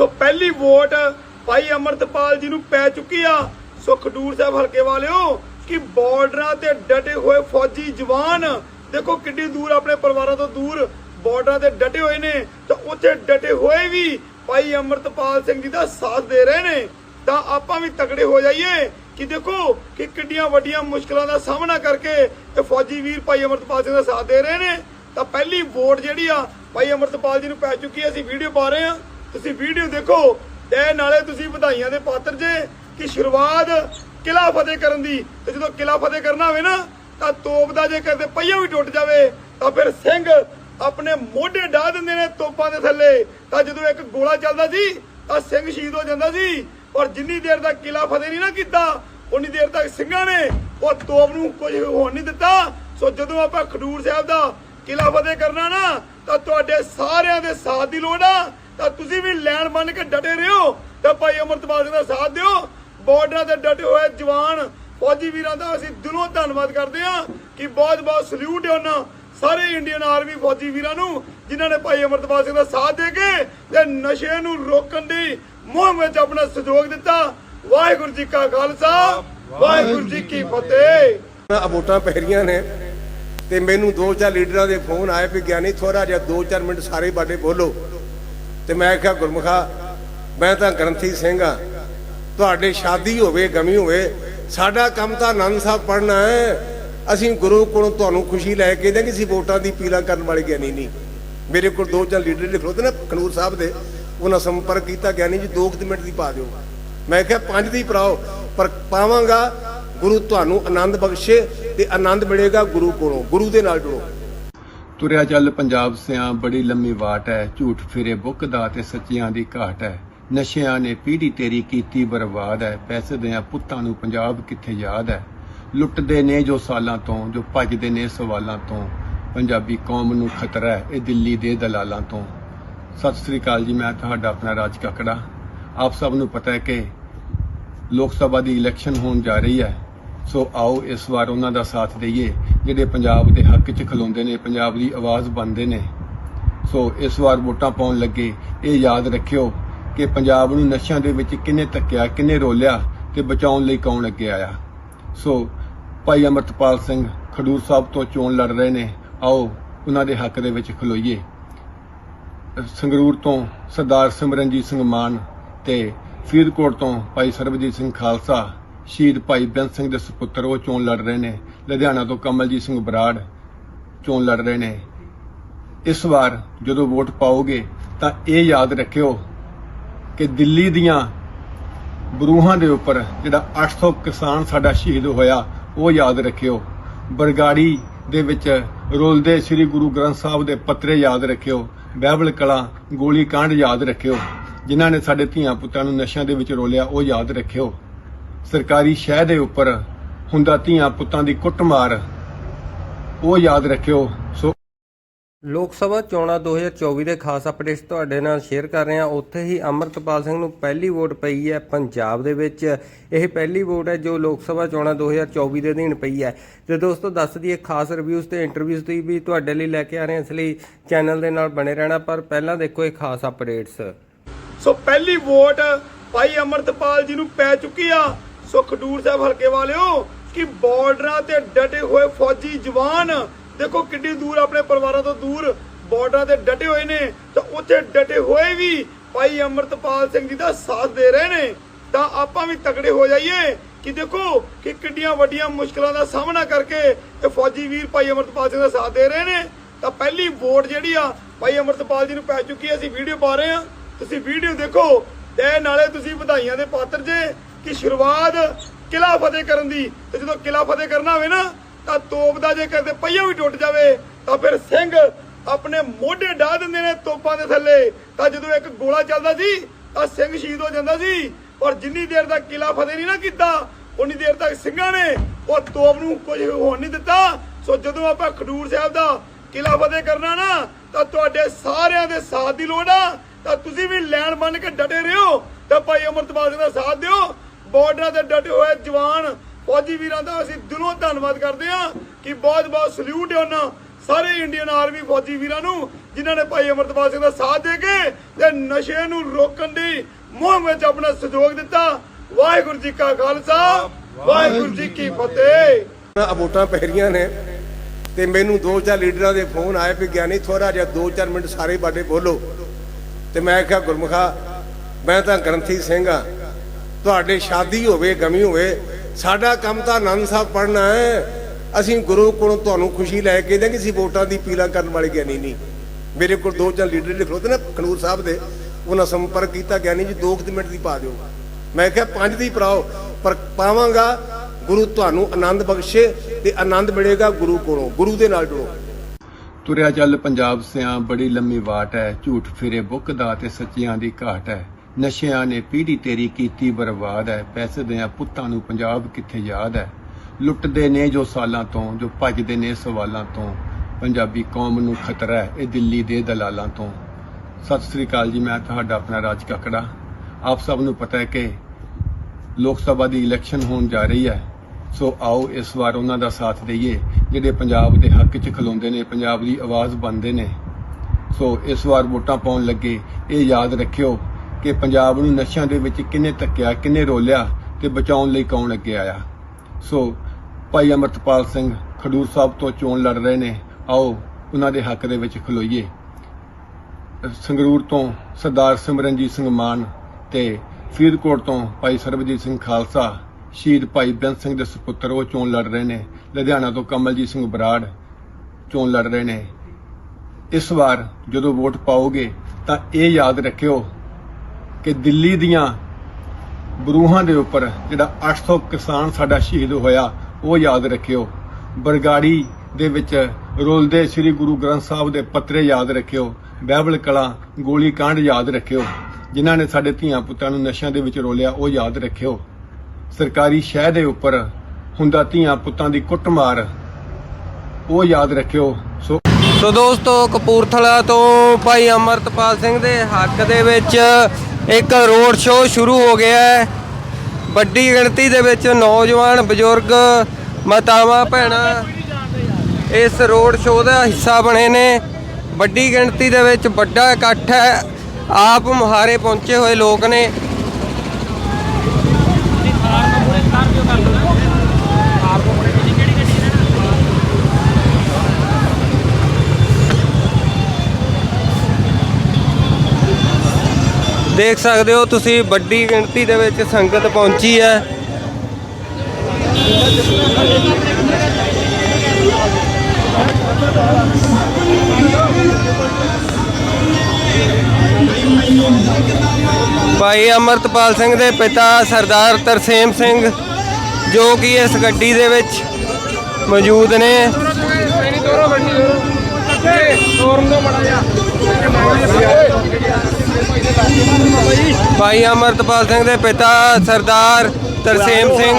ਸੋ ਪਹਿਲੀ ਵੋਟ ਭਾਈ ਅਮਰਤਪਾਲ ਜੀ ਨੂੰ ਪੈ ਚੁੱਕੀ ਆ। ਸੋ ਖਡੂਰ ਸਾਹਿਬ ਹਲਕੇ ਵਾਲਿਓ, ਕਿ ਬਾਰਡਰਾਂ ਤੇ ਡਟੇ ਹੋਏ ਫੌਜੀ ਜਵਾਨ, ਦੇਖੋ ਕਿੱਡੀ ਦੂਰ ਆਪਣੇ ਪਰਿਵਾਰਾਂ ਤੋਂ ਦੂਰ ਬਾਰਡਰਾਂ ਤੇ ਡਟੇ ਹੋਏ ਨੇ, ਤਾਂ ਉੱਥੇ ਡਟੇ ਹੋਏ ਵੀ ਭਾਈ ਅਮਰਤਪਾਲ ਸਿੰਘ ਜੀ ਦਾ ਸਾਥ ਦੇ ਰਹੇ ਨੇ। ਤਾਂ ਆਪਾਂ ਵੀ ਤਕੜੇ ਹੋ ਜਾਈਏ ਕਿ ਦੇਖੋ ਕਿ ਕਿੱਡੀਆਂ ਵੱਡੀਆਂ ਮੁਸ਼ਕਲਾਂ ਦਾ ਸਾਹਮਣਾ ਕਰਕੇ ਇਹ ਫੌਜੀ ਵੀਰ ਭਾਈ ਅਮਰਤਪਾਲ ਸਿੰਘ ਦਾ ਸਾਥ ਦੇ ਰਹੇ ਨੇ। ਤਾਂ ਪਹਿਲੀ ਵੋਟ ਜਿਹੜੀ ਆ, ਭਾਈ ਅਮਰਤਪਾਲ ਜੀ ਨੂੰ ਪੈ ਚੁੱਕੀ ਹੈ ਅਸੀਂ ਵੀਡੀਓ ਪਾ ਰਹੇ ਹਾਂ ਤੁਸੀਂ ਵੀਡੀਓ ਦੇਖੋ, ਤੇ ਨਾਲੇ ਤੁਸੀਂ ਵਧਾਈਆਂ ਦੇ ਪਾਤਰ ਜੇ, ਕਿ ਸ਼ੁਰੂਆਤ ਕਿਲਾ ਫਤਿਹ ਕਰਨ ਦੀ, ਤੇ ਜਦੋਂ ਕਿਲਾ ਫਤਿਹ ਕਰਨਾ ਹੋਵੇ ਨਾ, ਤਾਂ ਤੋਪ ਦਾ ਜੇ ਕਰਦੇ ਪਈਆ ਵੀ ਟੁੱਟ ਜਾਵੇ, ਤਾਂ ਫਿਰ ਸਿੰਘ ਆਪਣੇ ਮੋਢੇ ਢਾ ਦਿੰਦੇ ਨੇ ਤੋਪਾਂ ਦੇ ਥੱਲੇ। ਤਾਂ ਜਦੋਂ ਇੱਕ ਗੋਲਾ ਚੱਲਦਾ ਸੀ, ਤਾਂ ਸਿੰਘ ਸ਼ਹੀਦ ਹੋ ਜਾਂਦਾ ਸੀ। ਔਰ ਜਿੰਨੀ ਦੇਰ ਤੱਕ ਕਿਲਾ ਫਤਿਹ ਨਹੀਂ ਨਾ ਕੀਤਾ, ਉਨੀ ਦੇਰ ਤੱਕ ਸਿੰਘਾਂ ਨੇ ਉਹ ਤੋਪ ਨੂੰ ਕੁਝ ਹੋਣ ਨਹੀਂ ਦਿੱਤਾ। ਸੋ ਜਦੋਂ ਆਪਾਂ ਖਡੂਰ ਸਾਹਿਬ ਦਾ ਕਿਲਾ ਫਤਿਹ ਕਰਨਾ ਨਾ, ਤਾਂ ਤੁਹਾਡੇ ਸਾਰਿਆਂ ਦੇ ਸਾਥ ਦੀ ਲੋੜ ਆ। ਤਾਂ ਤੁਸੀਂ ਵੀ ਲੈਣ ਬਣ ਕੇ ਡਟੇ ਰਹੋ ਤੇ ਭਾਈ ਅਮਰਤਪਾਲ ਸਿੰਘ ਦਾ ਸਾਥ ਦਿਓ। ਬਾਰਡਰਾਂ ਤੇ ਡਟੇ ਹੋਏ ਜਵਾਨ ਫੌਜੀ ਵੀਰਾਂ ਦਾ ਅਸੀਂ ਦਿਲੋਂ ਧੰਨਵਾਦ ਕਰਦੇ ਹਾਂ ਕਿ ਬਹੁਤ ਬਹੁਤ ਸਲੂਟ ਹੈ ਉਹਨਾਂ ਸਾਰੇ ਇੰਡੀਅਨ ਆਰਮੀ ਫੌਜੀ ਵੀਰਾਂ ਨੂੰ, ਜਿਨ੍ਹਾਂ ਨੇ ਭਾਈ ਅਮਰਤਪਾਲ ਸਿੰਘ ਦਾ ਸਾਥ ਦੇ ਕੇ ਤੇ ਨਸ਼ੇ ਨੂੰ ਰੋਕਣ ਦੀ ਮੁਹਿੰਮ ਵਿੱਚ ਆਪਣਾ ਸਹਿਯੋਗ ਦਿੱਤਾ। ਵਾਹਿਗੁਰੂ ਜੀ ਕਾ ਖਾਲਸਾ, ਵਾਹਿਗੁਰੂ ਜੀ ਕੀ ਫਤਿਹ। ਵੋਟਾਂ ਪੈ ਰਹੀਆਂ ਨੇ ਤੇ ਮੈਨੂੰ ਦੋ ਚਾਰ ਲੀਡਰਾਂ ਦੇ ਫੋਨ ਆਏ ਵੀ ਗਿਆਨੀ ਥੋੜਾ ਜਿਹਾ ਦੋ ਚਾਰ ਮਿੰਟ ਸਾਰੇ ਬਾਡੇ ਬੋਲੋ। ਤੇ ਮੈਂ ਕਿਹਾ, ਗੁਰਮੁਖਾ, ਮੈਂ ਤਾਂ ਗ੍ਰੰਥੀ ਸਿੰਘ ਆ ਤੁਹਾਡੇ ਸ਼ਾਦੀ ਹੋਵੇ, ਗਮੀ ਹੋਵੇ, ਸਾਡਾ ਕੰਮ ਤਾਂ ਆਨੰਦ ਸਾਹਿਬ ਪੜਨਾ ਹੈ। ਅਸੀਂ ਗੁਰੂ ਕੋਲੋਂ ਤੁਹਾਨੂੰ ਖੁਸ਼ੀ ਲੈ ਕੇ ਦੇਂਗੇ ਅਸੀਂ ਵੋਟਾਂ ਦੀ ਪੀਲਾ ਕਰਨ ਵਾਲੇ ਗਿਆਨੀ ਨਹੀਂ। ਮੇਰੇ ਕੋਲ ਦੋ ਚਾਰ ਲੀਡਰ ਲਿਖ ਲੋ ਤੇ ਨਾ, ਖਨੂਰ ਸਾਹਿਬ ਦੇ, ਉਹਨਾਂ ਸੰਪਰਕ ਕੀਤਾ ਗਿਆਨੀ ਜੀ 2 ਮਿੰਟ ਦੀ ਪਾ ਦਿਓ। ਮੈਂ ਕਿਹਾ, ਪੰਜ ਦੀ ਭਰਾਓ ਪਰ ਪਾਵਾਂਗਾ, ਗੁਰੂ ਤੁਹਾਨੂੰ ਆਨੰਦ ਬਖਸ਼ੇ ਤੇ ਆਨੰਦ ਮਿਲੇਗਾ ਗੁਰੂ ਕੋਲੋਂ, ਗੁਰੂ ਦੇ ਨਾਲ ਜੁੜੋ। ਤੁਰਿਆ ਚੱਲ ਪੰਜਾਬ ਸਿਆਂ, ਬੜੀ ਲੰਮੀ ਵਾਟ ਹੈ ਝੂਠ ਫਿਰੇ ਬੁੱਕ ਦਾ ਤੇ ਸੱਚਿਆਂ ਦੀ ਘਾਟ ਹੈ ਨਸ਼ਿਆਂ ਨੇ ਪੀੜੀ ਤੇਰੀ ਕੀਤੀ ਬਰਬਾਦ ਹੈ ਪੈਸੇ ਦਿਆਂ ਪੁੱਤਾਂ ਨੂੰ ਪੰਜਾਬ ਕਿੱਥੇ ਯਾਦ ਹੈ ਲੁੱਟਦੇ ਨੇ ਜੋ ਸਾਲਾਂ ਤੋਂ, ਜੋ ਭੱਜਦੇ ਨੇ ਸਵਾਲਾਂ ਤੋਂ। ਪੰਜਾਬੀ ਕੌਮ ਨੂੰ ਖਤਰਾ ਹੈ ਇਹ ਦਿੱਲੀ ਦੇ ਦਲਾਲਾਂ ਤੋਂ। ਸਤਿ ਸ੍ਰੀ ਅਕਾਲ ਜੀ, ਮੈਂ ਤੁਹਾਡਾ ਆਪਣਾ ਰਾਜ ਕਾਕੜਾ। ਆਪ ਸਭ ਨੂੰ ਪਤਾ ਹੈ ਕਿ ਲੋਕ ਸਭਾ ਦੀ ਇਲੈਕਸ਼ਨ ਹੋਣ ਜਾ ਰਹੀ ਹੈ ਸੋ ਆਓ ਇਸ ਵਾਰ ਉਹਨਾਂ ਦਾ ਸਾਥ ਦਈਏ, ਜਿਹੜੇ ਪੰਜਾਬ ਦੇ ਹੱਕ 'ਚ ਖਲੋਂਦੇ ਨੇ, ਪੰਜਾਬ ਦੀ ਆਵਾਜ਼ ਬਣਦੇ ਨੇ। ਸੋ ਇਸ ਵਾਰ ਵੋਟਾਂ ਪਾਉਣ ਲੱਗੇ, ਇਹ ਯਾਦ ਰੱਖਿਓ ਕਿ ਪੰਜਾਬ ਨੂੰ ਨਸ਼ਿਆਂ ਦੇ ਵਿੱਚ ਕਿੰਨੇ ਧੱਕਿਆ, ਕਿੰਨੇ ਰੋਲਿਆ ਤੇ ਬਚਾਉਣ ਲਈ ਕੌਣ ਅੱਗੇ ਆਇਆ। ਸੋ ਭਾਈ ਅਮਰਤਪਾਲ ਸਿੰਘ ਖਡੂਰ ਸਾਹਿਬ ਤੋਂ ਚੋਣ ਲੜ ਰਹੇ ਨੇ, ਆਓ ਉਹਨਾਂ ਦੇ ਹੱਕ ਦੇ ਵਿੱਚ ਖਲੋਈਏ। ਸੰਗਰੂਰ ਤੋਂ ਸਰਦਾਰ ਸਿਮਰਨਜੀਤ ਸਿੰਘ ਮਾਨ ਤੇ ਫਰੀਦਕੋਟ ਤੋਂ ਭਾਈ ਸਰਬਜੀਤ ਸਿੰਘ ਖਾਲਸਾ ਸ਼ਹੀਦ ਭਾਈ ਬੇਅੰਤ ਸਿੰਘ ਦੇ ਸੁਪੁੱਤਰ, ਉਹ ਚੋਣ ਲੜ ਰਹੇ ਨੇ। ਲੁਧਿਆਣਾ ਤੋਂ ਕਮਲਜੀਤ ਸਿੰਘ ਬਰਾੜ ਚੋਣ ਲੜ ਰਹੇ ਨੇ। ਇਸ ਵਾਰ ਜਦੋਂ ਵੋਟ ਪਾਓਗੇ, ਤਾਂ ਇਹ ਯਾਦ ਰੱਖਿਓ ਕਿ ਦਿੱਲੀ ਦੀਆਂ ਬਰੂਹਾਂ ਦੇ ਉੱਪਰ ਜਿਹੜਾ 800 ਕਿਸਾਨ ਸਾਡਾ ਸ਼ਹੀਦ ਹੋਇਆ, ਉਹ ਯਾਦ ਰੱਖਿਓ। ਬਰਗਾੜੀ ਦੇ ਵਿੱਚ ਰੋਲਦੇ ਸ੍ਰੀ ਗੁਰੂ ਗ੍ਰੰਥ ਸਾਹਿਬ ਦੇ ਪੱਤਰੇ ਯਾਦ ਰੱਖਿਓ। ਬਾਈਬਲ ਕਲਾ, ਗੋਲੀ ਕਾਂਡ ਯਾਦ ਰੱਖਿਓ। ਜਿਨ੍ਹਾਂ ਨੇ ਸਾਡੇ ਧੀਆਂ ਪੁੱਤਾਂ ਨੂੰ ਨਸ਼ਿਆਂ ਦੇ ਵਿੱਚ ਰੋਲਿਆ, ਉਹ ਯਾਦ ਰੱਖਿਓ। ਸਰਕਾਰੀ ਸ਼ਹਿ ਦੇ ਉੱਪਰ ਹੁੰਦਾ ਧੀਆਂ ਪੁੱਤਾਂ ਦੀ ਕੁੱਟਮਾਰ। ਉਹ ਯਾਦ ਰੱਖਿਓ ਸੋ ਲੋਕ ਸਭਾ ਚੋਣਾਂ 2024 ਦੇ ਖਾਸ ਅਪਡੇਟਸ ਤੁਹਾਡੇ ਨਾਲ ਸ਼ੇਅਰ ਕਰ ਰਹੇ ਹਾਂ। ਉੱਥੇ ਹੀ ਅਮਰਤਪਾਲ ਸਿੰਘ ਨੂੰ ਪਹਿਲੀ ਵੋਟ ਪਈ ਹੈ ਪੰਜਾਬ ਦੇ ਵਿੱਚ। ਇਹ ਪਹਿਲੀ ਵੋਟ ਹੈ ਜੋ ਲੋਕ ਸਭਾ ਚੋਣਾਂ 2024 ਦੇ ਅਧੀਨ ਪਈ ਹੈ। ਤੇ ਦੋਸਤੋ ਦੱਸ ਦਈਏ ਖਾਸ ਰਿਵਿਊਜ਼ ਤੇ ਇੰਟਰਵਿਊਜ਼ ਦੀ ਵੀ ਤੁਹਾਡੇ ਲਈ ਲੈ ਕੇ ਆ ਰਹੇ ਹਾਂ। ਇਸ ਲਈ ਚੈਨਲ ਦੇ ਨਾਲ ਬਣੇ ਰਹਿਣਾ ਪਰ ਪਹਿਲਾਂ ਦੇਖੋ ਇਹ ਖਾਸ ਅਪਡੇਟਸ ਸੋ ਪਹਿਲੀ ਵੋਟ ਭਾਈ ਅਮਰਤਪਾਲ ਜੀ ਨੂੰ ਪੈ ਚੁੱਕੀ ਆ। ਸੋ ਖਡੂਰ ਸਾਹਿਬ ਹਲਕੇ ਵਾਲਿਓ, ਕਿ ਬਾਰਡਰਾਂ ਤੇ ਡਟੇ ਹੋਏ ਫੌਜੀ ਜਵਾਨ, ਦੇਖੋ ਕਿੰਨੀ ਦੂਰ ਆਪਣੇ ਪਰਿਵਾਰਾਂ ਤੋਂ ਦੂਰ ਬਾਰਡਰਾਂ ਤੇ ਡਟੇ ਹੋਏ ਨੇ, ਤਾਂ ਉੱਥੇ ਡਟੇ ਹੋਏ ਵੀ ਭਾਈ ਅਮਰਤਪਾਲ ਸਿੰਘ ਜੀ ਦਾ ਸਾਥ ਦੇ ਰਹੇ ਨੇ। ਤਾਂ ਆਪਾਂ ਵੀ ਤਕੜੇ ਹੋ ਜਾਈਏ ਕਿ ਦੇਖੋ ਕਿ ਕਿੰਨੀਆਂ ਵੱਡੀਆਂ ਮੁਸ਼ਕਲਾਂ ਦਾ ਸਾਹਮਣਾ ਕਰਕੇ ਇਹ ਫੌਜੀ ਵੀਰ ਭਾਈ ਅਮਰਤਪਾਲ ਸਿੰਘ ਦਾ ਸਾਥ ਦੇ ਰਹੇ ਨੇ। ਤਾਂ ਪਹਿਲੀ ਵੋਟ ਜਿਹੜੀ ਆ ਭਾਈ ਅਮਰਤਪਾਲ ਜੀ ਨੂੰ ਪੈ ਚੁੱਕੀ ਹੈ, ਅਸੀਂ ਵੀਡੀਓ ਪਾ ਰਹੇ ਹਾਂ। ਤੁਸੀਂ ਵੀਡੀਓ ਦੇਖੋ ਤੇ ਨਾਲੇ ਤੁਸੀਂ ਵਧਾਈਆਂ ਦੇ ਪਾਤਰ ਜੇ। ਕਿ ਸ਼ੁਰੂਆਤ ਕਿਲਾ ਫਤਿਹ ਕਰਨ ਦੀ ਤੇ ਜਦੋਂ ਕਿਲਾ ਫਤਿਹ ਕਰਨਾ ਹੋਵੇ ਨਾ, ਤਾਂ ਤੋਪ ਦਾ ਜੇ ਕਰਦੇ ਪਈਆ ਵੀ ਟੁੱਟ ਜਾਵੇ, ਤਾਂ ਫਿਰ ਸਿੰਘ ਆਪਣੇ ਮੋਢੇ ਢਾ ਦਿੰਦੇ ਨੇ ਤੋਪਾਂ ਦੇ ਥੱਲੇ। ਤਾਂ ਜਦੋਂ ਇੱਕ ਗੋਲਾ ਚੱਲਦਾ ਸੀ, ਤਾਂ ਸਿੰਘ ਸ਼ਹੀਦ ਹੋ ਜਾਂਦਾ ਸੀ। ਔਰ ਜਿੰਨੀ ਦੇਰ ਤੱਕ ਕਿਲਾ ਫਤਿਹ ਨਹੀਂ ਨਾ ਕੀਤਾ, ਉਨੀ ਦੇਰ ਤੱਕ ਸਿੰਘਾਂ ਨੇ ਉਹ ਤੋਪ ਨੂੰ ਕੁਝ ਹੋਣ ਨਹੀਂ ਦਿੱਤਾ। ਸੋ ਜਦੋਂ ਆਪਾਂ ਖਡੂਰ ਸਾਹਿਬ ਦਾ ਕਿਲਾ ਫਤਿਹ ਕਰਨਾ ਨਾ, ਤਾਂ ਤੁਹਾਡੇ ਸਾਰਿਆਂ ਦੇ ਸਾਥ ਦੀ ਲੋੜ ਆ। ਤਾਂ ਤੁਸੀਂ ਵੀ ਲੈਣ ਬੰਨ ਕੇ ਡਟੇ ਰਹੋ। ਤਾਂ ਭਾਈ ਅਮਰਤਪਾਲ ਸਿੰਘ ਦਾ ਸਾਥ ਦਿਓ। ਬਾਰਡਰਾਂ ਤੇ ਡਟੇ ਹੋਏ ਜਵਾਨ ਫੌਜੀ ਵੀਰਾਂ ਦਾ ਅਸੀਂ ਦਿਲੋਂ ਧੰਨਵਾਦ ਕਰਦੇ ਹਾਂ ਕਿ ਬਹੁਤ ਬਹੁਤ ਸਲੂਟ ਹੈ ਉਹਨਾਂ ਸਾਰੇ ਇੰਡੀਅਨ ਆਰਮੀ ਫੌਜੀ ਵੀਰਾਂ ਨੂੰ, ਜਿਨ੍ਹਾਂ ਨੇ ਭਾਈ ਅਮਰਤਪਾਲ ਸਿੰਘ ਦਾ ਸਾਥ ਦੇ ਕੇ ਤੇ ਨਸ਼ੇ ਨੂੰ ਰੋਕਣ ਦੀ ਮੁਹਿੰਮ ਵਿੱਚ ਆਪਣਾ ਸਹਿਯੋਗ ਦਿੱਤਾ। ਵਾਹਿਗੁਰੂ ਜੀ ਕਾ ਖਾਲਸਾ, ਵਾਹਿਗੁਰੂ ਜੀ ਕੀ ਫਤਿਹ। ਵੋਟਾਂ ਪੈ ਰਹੀਆਂ ਨੇ ਤੇ ਮੈਨੂੰ ਦੋ ਚਾਰ ਲੀਡਰਾਂ ਦੇ ਫੋਨ ਆਏ ਵੀ ਗਿਆਨੀ ਥੋੜਾ ਜਿਹਾ ਦੋ ਚਾਰ ਮਿੰਟ ਸਾਰੇ ਬਾਡੇ ਬੋਲੋ। ਤੇ ਮੈਂ ਕਿਹਾ ਗੁਰਮੁਖਾ, ਮੈਂ ਤਾਂ ਗ੍ਰੰਥੀ ਸਿੰਘ ਆ ਤੁਹਾਡੇ ਸ਼ਾਦੀ ਹੋਵੇ, ਗਮੀ ਹੋਵੇ, ਸਾਡਾ ਕੰਮ ਤਾਂ ਆਨੰਦ ਸਾਹਿਬ ਪੜਨਾ ਹੈ। ਅਸੀਂ ਗੁਰੂ ਕੋਲੋਂ ਤੁਹਾਨੂੰ ਖੁਸ਼ੀ ਲੈ ਕੇ ਦੇਂਗੇ ਅਸੀਂ ਵੋਟਾਂ ਦੀ ਪੀਲਾ ਕਰਨ ਵਾਲੇ ਗਿਆਨੀ ਨਹੀਂ। ਮੇਰੇ ਕੋਲ ਦੋ ਚਾਰ ਲੀਡਰ ਲਿਖ ਲੋ ਤੇ ਨਾ, ਖਨੂਰ ਸਾਹਿਬ ਦੇ, ਉਹਨਾਂ ਸੰਪਰਕ ਕੀਤਾ ਗਿਆਨੀ ਜੀ, ਦੋ ਮਿੰਟ ਦੀ ਪਾ ਦਿਓ। ਮੈਂ ਕਿਹਾ ਪੰਜ ਦੀ ਪਾਓ ਪਰ ਪਾਵਾਂਗਾ, ਗੁਰੂ ਤੁਹਾਨੂੰ ਆਨੰਦ ਬਖਸ਼ੇ ਤੇ ਆਨੰਦ ਮਿਲੇਗਾ ਗੁਰੂ ਕੋਲੋਂ, ਗੁਰੂ ਦੇ ਨਾਲ ਜੁੜੋ। ਤੁਰਿਆ ਚੱਲ ਪੰਜਾਬ ਸਿਆਂ, ਬੜੀ ਲੰਮੀ ਵਾਟ ਹੈ, ਝੂਠ ਫੇਰੇ ਬੁੱਕ ਦਾ ਤੇ ਸੱਚੀਆਂ ਦੀ ਘਾਟ ਹੈ। ਨਸ਼ਿਆਂ ਨੇ ਪੀੜੀ ਤੇਰੀ ਕੀਤੀ ਬਰਬਾਦ ਹੈ। ਪੈਸੇ ਦਿਆਂ ਪੁੱਤਾਂ ਨੂੰ ਪੰਜਾਬ ਕਿੱਥੇ ਯਾਦ ਹੈ? ਲੁੱਟਦੇ ਨੇ ਜੋ ਸਾਲਾਂ ਤੋਂ, ਜੋ ਭੱਜਦੇ ਨੇ ਸਵਾਲਾਂ ਤੋਂ। ਪੰਜਾਬੀ ਕੌਮ ਨੂੰ ਖਤਰਾ ਹੈ ਇਹ ਦਿੱਲੀ ਦੇ ਦਲਾਲਾਂ ਤੋਂ। ਸਤਿ ਸ੍ਰੀ ਅਕਾਲ ਜੀ, ਮੈਂ ਤੁਹਾਡਾ ਆਪਣਾ ਰਾਜ ਕਕੜਾ। ਆਪ ਸਭ ਨੂੰ ਪਤਾ ਹੈ ਕਿ ਲੋਕ ਸਭਾ ਦੀ ਇਲੈਕਸ਼ਨ ਹੋਣ ਜਾ ਰਹੀ ਹੈ। ਸੋ ਆਓ ਇਸ ਵਾਰ ਉਹਨਾਂ ਦਾ ਸਾਥ ਦਈਏ, ਜਿਹੜੇ ਪੰਜਾਬ ਦੇ ਹੱਕ 'ਚ ਖਲੋਂਦੇ ਨੇ, ਪੰਜਾਬ ਦੀ ਆਵਾਜ਼ ਬਣਦੇ ਨੇ। ਸੋ ਇਸ ਵਾਰ ਵੋਟਾਂ ਪਾਉਣ ਲੱਗੇ, ਇਹ ਯਾਦ ਰੱਖਿਓ ਕਿ ਪੰਜਾਬ ਨੂੰ ਨਸ਼ਿਆਂ ਦੇ ਵਿੱਚ ਕਿੰਨੇ ਧੱਕਿਆ, ਕਿੰਨੇ ਰੋਲਿਆ ਤੇ ਬਚਾਉਣ ਲਈ ਕੌਣ ਅੱਗੇ ਆਇਆ। ਸੋ ਭਾਈ ਅਮਰਤਪਾਲ ਸਿੰਘ ਖਡੂਰ ਸਾਹਿਬ ਤੋਂ ਚੋਣ ਲੜ ਰਹੇ ਨੇ। ਆਓ ਉਹਨਾਂ ਦੇ ਹੱਕ ਦੇ ਵਿੱਚ ਖਲੋਈਏ। ਸੰਗਰੂਰ ਤੋਂ ਸਰਦਾਰ ਸਿਮਰਨਜੀਤ ਸਿੰਘ ਮਾਨ ਤੇ ਫਰੀਦਕੋਟ ਤੋਂ ਭਾਈ ਸਰਬਜੀਤ ਸਿੰਘ ਖਾਲਸਾ, ਸ਼ਹੀਦ ਭਾਈ ਬੇਅੰਤ ਸਿੰਘ ਦੇ ਸੁਪੁੱਤਰ ਉਹ ਚੋਣ ਲੜ ਰਹੇ ਨੇ। ਲੁਧਿਆਣਾ ਤੋਂ ਕਮਲਜੀਤ ਸਿੰਘ ਬਰਾੜ ਚੋਣ ਲੜ ਰਹੇ ਨੇ। ਇਸ ਵਾਰ ਜਦੋਂ ਵੋਟ ਪਾਓਗੇ ਤਾਂ ਇਹ ਯਾਦ ਰੱਖਿਓ ਕਿ ਦਿੱਲੀ ਦੀਆਂ ਬਰੂਹਾਂ ਦੇ ਉੱਪਰ ਜਿਹੜਾ 800 ਕਿਸਾਨ ਸਾਡਾ ਸ਼ਹੀਦ ਹੋਇਆ, ਉਹ ਯਾਦ ਰੱਖਿਓ। ਬਰਗਾੜੀ ਦੇ ਵਿੱਚ ਰੋਲਦੇ ਸ੍ਰੀ ਗੁਰੂ ਗ੍ਰੰਥ ਸਾਹਿਬ ਦੇ ਪੱਤਰੇ ਯਾਦ ਰੱਖਿਓ। ਬਾਈਬਲ ਕਲਾ, ਗੋਲੀ ਕਾਂਡ ਯਾਦ ਰੱਖਿਓ। ਜਿਨ੍ਹਾਂ ਨੇ ਸਾਡੇ ਧੀਆਂ ਪੁੱਤਾਂ ਨੂੰ ਨਸ਼ਿਆਂ ਦੇ ਵਿੱਚ ਰੋਲਿਆ, ਉਹ ਯਾਦ ਰੱਖਿਓ। ਸਰਕਾਰੀ ਸ਼ਹਿ ਦੇ ਉੱਪਰ ਹੁੰਦਾ ਧੀਆਂ ਪੁੱਤਾਂ ਦੀ ਕੁੱਟਮਾਰ, ਉਹ ਯਾਦ ਰੱਖਿਓ। ਸੋ ਸੋ ਦੋਸਤੋ, ਕਪੂਰਥਲਾ ਤੋਂ ਭਾਈ ਅਮਰਤਪਾਲ ਸਿੰਘ ਦੇ ਹੱਕ ਦੇ ਵਿੱਚ ਇੱਕ ਰੋਡ ਸ਼ੋਅ ਸ਼ੁਰੂ ਹੋ ਗਿਆ ਹੈ। ਵੱਡੀ ਗਿਣਤੀ ਦੇ ਵਿੱਚ ਨੌਜਵਾਨ, ਬਜ਼ੁਰਗ, ਮਾਤਾਵਾਂ, ਭੈਣਾਂ ਇਸ ਰੋਡ ਸ਼ੋਅ ਦਾ ਹਿੱਸਾ ਬਣੇ ਨੇ। ਵੱਡੀ ਗਿਣਤੀ ਦੇ ਵਿੱਚ ਵੱਡਾ ਇਕੱਠ ਹੈ। ਆਪ ਮੁਹਾਰੇ ਪਹੁੰਚੇ ਹੋਏ ਲੋਕ ਨੇ। ਦੇਖ ਸਕਦੇ ਹੋ ਤੁਸੀਂ ਵੱਡੀ ਗਿਣਤੀ ਦੇ ਵਿੱਚ ਸੰਗਤ ਪਹੁੰਚੀ ਹੈ। ਭਾਈ ਅਮਰਤਪਾਲ ਸਿੰਘ ਦੇ ਪਿਤਾ ਸਰਦਾਰ ਤਰਸੇਮ ਸਿੰਘ, ਜੋ ਕਿ ਇਸ ਗੱਡੀ ਦੇ ਵਿੱਚ ਮੌਜੂਦ ਨੇ। ਭਾਈ ਅਮਰਤਪਾਲ ਸਿੰਘ ਦੇ ਪਿਤਾ ਸਰਦਾਰ ਤਰਸੇਮ ਸਿੰਘ।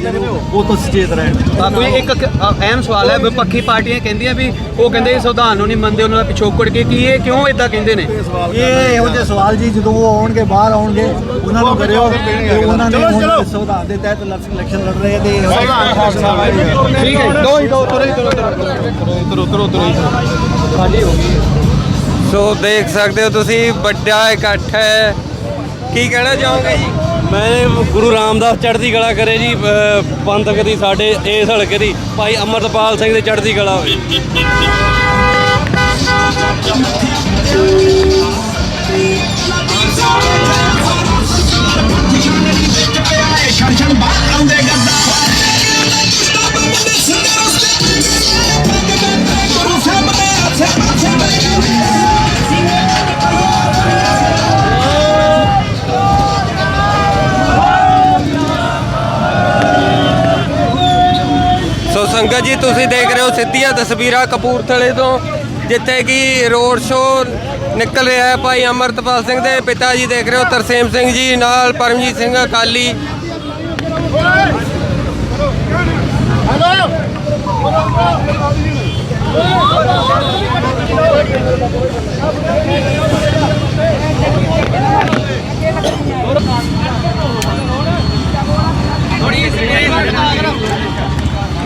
ਉਹ ਉਹ ਤੋਂ ਸੁਚੇਤ ਰਹਿਣ ਤਾਂ ਕੋਈ ਇੱਕ ਅਹਿਮ ਸਵਾਲ ਹੈ ਵਿਪੱਖੀ ਪਾਰਟੀਆਂ ਕਹਿੰਦੀਆਂ ਵੀ ਉਹ ਕਹਿੰਦੇ ਇਹ ਸੰਵਿਧਾਨ ਨੂੰ ਨਹੀਂ ਮੰਨਦੇ ਉਹਨਾਂ ਦਾ ਪਿਛੋਕੜ ਕੇ ਕੀ ਇਹ ਕਿਉਂ ਇਦਾਂ ਕਹਿੰਦੇ ਨੇ? ਇਹ ਇਹੋ ਜਿਹੇ ਸਵਾਲ ਜੀ ਜਦੋਂ ਉਹ ਆਉਣਗੇ ਬਾਹਰ ਆਉਣਗੇ ਉਹਨਾਂ ਨੂੰ ਕਰਿਓ ਉਹਨਾਂ ਨੇ ਹੁਣ ਸੰਵਿਧਾਨ ਦੇ ਤਹਿਤ ਇਲੈਕਸ਼ਨ ਲੜ ਰਹੇ ਤੇ ਠੀਕ ਹੈ ਦੋ ਹੀ ਦੋ ਤੁਰੋ ਹੀ ਤੁਰੋ ਤੁਰੋ ਤੁਰੋ ਤੁਰੋ ਖਾਲੀ ਹੋ ਗਈ। ਸੋ ਦੇਖ ਸਕਦੇ ਹੋ ਤੁਸੀਂ ਵੱਡਾ ਇਕੱਠ ਹੈ। ਕੀ ਕਹਿਣਾ ਚਾਹੋਗੇ ਜੀ? ਮੈਂ ਗੁਰੂ ਰਾਮਦਾਸ ਚੜ੍ਹਦੀ ਕਲਾ ਕਰੇ ਜੀ ਪੰਥਕ ਦੀ ਸਾਡੇ ਇਸ ਹਲਕੇ ਦੀ, ਭਾਈ ਅਮਰਤਪਾਲ ਸਿੰਘ ਦੀ ਚੜ੍ਹਦੀ ਕਲਾ ਹੋਵੇ ਸੰਗਤ ਜੀ, ਤੁਸੀਂ ਦੇਖ ਰਹੇ ਹੋ ਸਿੱਧੀਆਂ ਤਸਵੀਰਾਂ ਕਪੂਰਥਲੇ ਤੋਂ, ਜਿੱਥੇ ਕਿ ਰੋਡ ਸ਼ੋਅ ਨਿਕਲ ਰਿਹਾ ਹੈ ਭਾਈ ਅਮਰਤਪਾਲ ਸਿੰਘ ਦੇ ਪਿਤਾ ਜੀ ਦੇਖ ਰਹੇ ਹੋ, ਤਰਸੇਮ ਸਿੰਘ ਜੀ ਨਾਲ ਪਰਮਜੀਤ ਸਿੰਘ ਅਕਾਲੀ।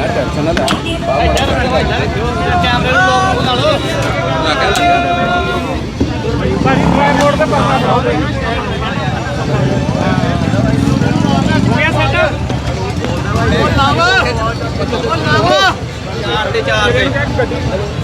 ਟੈਨਸ਼ਨ ਨਾ ਲੈ ਕੈਮਰੇ ਨੂੰ ਲੋਕ ਨੂੰ ਲਾ ਲਓ ਲੱਗਾ ਲੱਗਾ ਭਾਈ ਕੋਈ ਮੋੜ ਤੇ ਪਰਨਾ ਪਾਓ ਗਿਆ ਸੱਟ ਉਹ ਲਾਵਾ ਉਹ ਲਾਵਾ 4 ਤੇ 4 ਤੇ।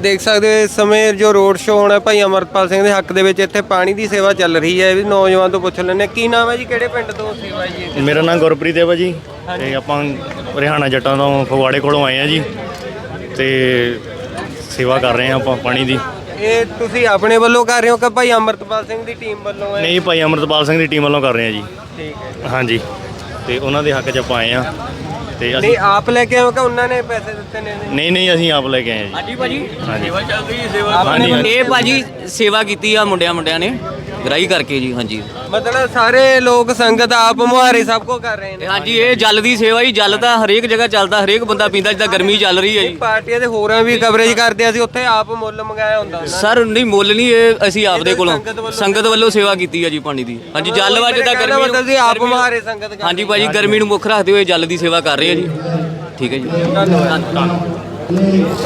ਦੇਖ ਸਕਦੇ ਹੋ ਇਸ ਸਮੇਂ ਜੋ ਰੋਡ ਸ਼ੋਅ ਹੋਣਾ ਭਾਈ ਅਮਰਤਪਾਲ ਸਿੰਘ ਦੇ ਹੱਕ ਦੇ ਵਿੱਚ ਇੱਥੇ ਪਾਣੀ ਦੀ ਸੇਵਾ ਚੱਲ ਰਹੀ ਹੈ। ਇਹ ਵੀ ਨੌਜਵਾਨ ਤੋਂ ਪੁੱਛ ਹਾਂ। ਕੀ ਨਾਮ ਹੈ ਜੀ? ਕਿਹੜੇ ਪਿੰਡ ਤੋਂ ਸੇਵਾ ਜੀ ਇਹ? ਮੇਰਾ ਨਾਮ ਗੁਰਪ੍ਰੀਤ ਹੈ ਭਾਜੀ ਤੇ ਆਪਾਂ ਰਿਹਾਣਾ ਜੱਟਾਂ ਤੋਂ ਫਗਵਾੜੇ ਕੋਲੋਂ ਆਏ ਆ ਜੀ। ਤੇ ਸੇਵਾ ਕਰ ਰਹੇ ਆ ਆਪਾਂ ਪਾਣੀ ਦੀ। ਇਹ ਤੁਸੀਂ ਆਪਣੇ ਵੱਲੋਂ ਕਰ ਰਹੇ ਹੋ ਕਿ ਭਾਈ ਅਮਰਤਪਾਲ ਸਿੰਘ ਦੀ ਟੀਮ ਵੱਲੋਂ ਹੈ? ਨਹੀਂ ਭਾਈ ਅਮਰਤਪਾਲ ਸਿੰਘ ਦੀ ਟੀਮ ਵੱਲੋਂ ਕਰ ਰਹੇ ਆ ਜੀ। ਠੀਕ ਹੈ ਹਾਂਜੀ। ਤੇ ਉਹਨਾਂ ਦੇ ਹੱਕ 'ਚ ਆਪਾਂ ਆਏ ਆ ਤੇ ਅਸੀਂ ਨਹੀਂ ਆਪ ਲੈ ਕੇ ਆਓ ਕਿ ਉਹਨਾਂ ਨੇ ਪੈਸੇ ਦਿੱਤੇ ਨੇ? ਨਹੀਂ ਨਹੀਂ ਅਸੀਂ ਆਪ ਲੈ ਕੇ ਆਏ ਜੀ। ਹਾਂਜੀ ਭਾਜੀ ਹਾਂਜੀ। ਸੇਵਾ ਚੱਲ ਰਹੀ ਹੈ ਸੇਵਾ ਹਾਂਜੀ। ਇਹ ਭਾਜੀ ਸੇਵਾ ਕੀਤੀ ਆ ਮੁੰਡਿਆਂ ਮੁੰਡਿਆਂ ਨੇ। ਗ੍ਰਾਈ ਕਰਕੇ ਜੀ ਹਾਂਜੀ। ਮਤਲਬ ਸਾਰੇ ਲੋਕ ਸੰਗਤ ਆਪ ਮੁਹਾਰੇ ਸਭ ਕੋ ਕਰ ਰਹੇ ਨੇ। ਹਾਂਜੀ ਇਹ ਜਲ ਦੀ ਸੇਵਾ ਹੀ ਜਲ ਤਾਂ ਹਰੇਕ ਜਗ੍ਹਾ ਚੱਲਦਾ ਹਰੇਕ ਬੰਦਾ ਪੀਂਦਾ ਜਿੱਦਾਂ ਗਰਮੀ ਚੱਲ ਰਹੀ ਹੈ ਜੀ। ਪਾਰਟੀਆਂ ਦੇ ਹੋਰਾਂ ਵੀ ਕਵਰੇਜ ਕਰਦੇ ਆ, ਅਸੀਂ ਉੱਥੇ ਆਪ ਮੁੱਲ ਮੰਗਾਇਆ ਹੁੰਦਾ। ਸਰ ਨਹੀਂ ਮੁੱਲ ਨਹੀਂ ਇਹ ਅਸੀਂ ਆਪਦੇ ਕੋਲੋਂ ਸੰਗਤ ਵੱਲੋਂ ਸੇਵਾ ਕੀਤੀ ਆ ਜੀ ਪਾਣੀ ਦੀ। ਹਾਂਜੀ। ਜਲ ਵਾ ਜਿੱਦਾਂ ਗਰਮੀ ਮਤਲਬ ਸੀ ਆਪ ਮੁਹਾਰੇ ਸੰਗਤ ਕਰਦੇ ਹਾਂਜੀ ਭਾਜੀ ਗਰਮੀ ਨੂੰ ਮੁੱਖ ਰੱਖਦੇ ਹੋਏ ਜਲ ਦੀ ਸੇਵਾ ਕਰ ਰਹੇ ਆ ਜੀ। ਠੀਕ ਹੈ ਜੀ। ਧੰਨਵਾਦ।